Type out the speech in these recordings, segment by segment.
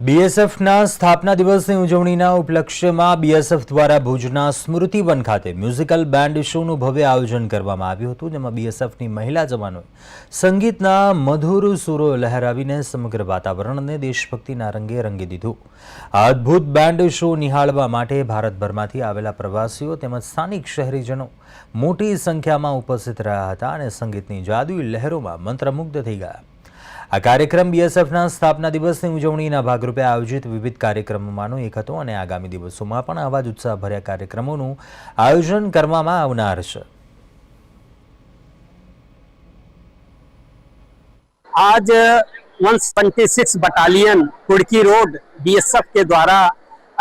બીએસએફના સ્થાપના દિવસની ઉજવણીના ઉપલક્ષ્યમાં બીએસએફ દ્વારા ભુજના સ્મૃતિવન ખાતે મ્યુઝિકલ બેન્ડ શોનું ભવ્ય આયોજન કરવામાં આવ્યું હતું, જેમાં બીએસએફની મહિલા જવાનોએ સંગીતના મધુર સુરો લહેરાવીને સમગ્ર વાતાવરણને દેશભક્તિના રંગે રંગી દીધું. આ અદ્ભુત બેન્ડ શો નિહાળવા માટે ભારતભરમાંથી આવેલા પ્રવાસીઓ તેમજ સ્થાનિક શહેરીજનો મોટી સંખ્યામાં ઉપસ્થિત રહ્યા હતા અને સંગીતની જાદુઈ લહેરોમાં મંત્રમુગ્ધ થઈ ગયા. આ કાર્યક્રમ બીએસએફના સ્થાપના દિવસની ઉજવણીના ભાગરૂપે આયોજિત વિવિધ કાર્યક્રમોમાંનો એક હતો અને આગામી દિવસોમાં પણ આવા જ ઉત્સાહભર્યા કાર્યક્રમોનું આયોજન કરવામાં આવનાર છે आज 126 बटालियन कुड़की रोड बीएसएफ के द्वारा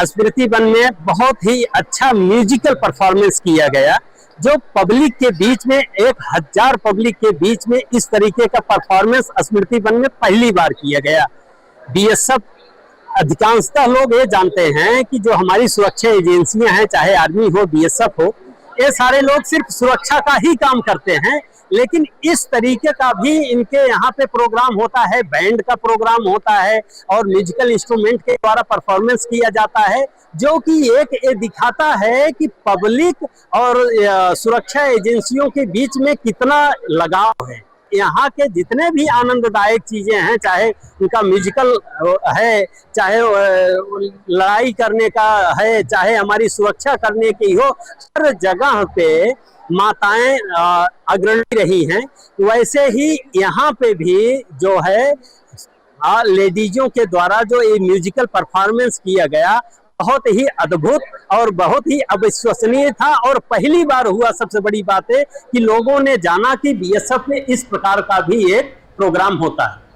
स्मृति वन में बहुत ही अच्छा म्यूजिकल परफॉर्मेंस किया गया, जो पब्लिक के बीच में, एक हज़ार पब्लिक के बीच में इस तरीके का परफॉर्मेंस स्मृति वन में पहली बार किया गया। बीएसएफ अधिकांशतः लोग ये जानते हैं कि जो हमारी सुरक्षा एजेंसियाँ हैं, चाहे आर्मी हो बीएसएफ हो, ये सारे लोग सिर्फ़ सुरक्षा का ही काम करते हैं लेकिन इस तरीके का भी इनके यहाँ पे प्रोग्राम होता है बैंड का प्रोग्राम होता है और म्यूजिकल इंस्ट्रूमेंट के द्वारा परफॉर्मेंस किया जाता है, जो कि एक ये दिखाता है कि पब्लिक और सुरक्षा एजेंसियों के बीच में कितना लगाव है। यहाँ के जितने भी आनंददायक चीज़ें हैं, चाहे उनका म्यूजिकल है, चाहे लड़ाई करने का है, चाहे हमारी सुरक्षा करने की हो, हर जगह पे माताएँ अग्रणी रही हैं। वैसे ही यहाँ पे भी जो है लेडीजों के द्वारा जो ये म्यूजिकल परफॉर्मेंस किया गया, बहुत ही अद्भुत और बहुत ही अविश्वसनीय था। और पहली बार हुआ सबसे बड़ी बात है कि लोगों ने जाना कि बीएसएफ में इस प्रकार का भी एक प्रोग्राम होता है।